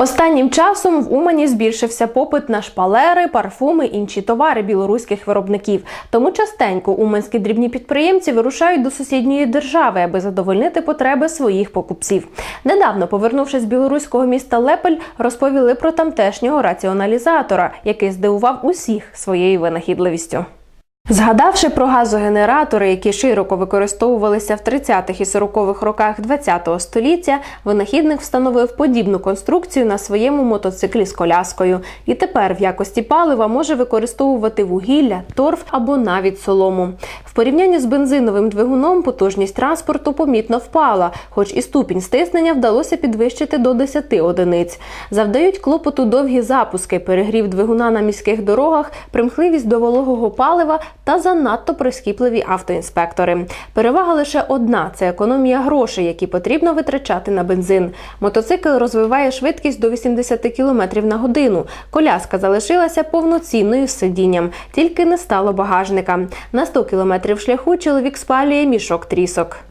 Останнім часом в Умані збільшився попит на шпалери, парфуми інші товари білоруських виробників. Тому частенько уманські дрібні підприємці вирушають до сусідньої держави, аби задовольнити потреби своїх покупців. Недавно, повернувшись з білоруського міста Лепель, розповіли про тамтешнього раціоналізатора, який здивував усіх своєю винахідливістю. Згадавши про газогенератори, які широко використовувалися в 30-х і 40-х роках ХХ століття, винахідник встановив подібну конструкцію на своєму мотоциклі з коляскою. І тепер в якості палива може використовувати вугілля, торф або навіть солому. В порівнянні з бензиновим двигуном потужність транспорту помітно впала, хоч і ступінь стиснення вдалося підвищити до 10 одиниць. Завдають клопоту довгі запуски, перегрів двигуна на міських дорогах, примхливість до вологого палива та занадто прискіпливі автоінспектори. Перевага лише одна це економія грошей, які потрібно витрачати на бензин. Мотоцикл розвиває швидкість до 80 км на годину. Коляска залишилася повноцінною з сидінням, тільки не стало багажника. На 100 км шляху чоловік спалює мішок трісок.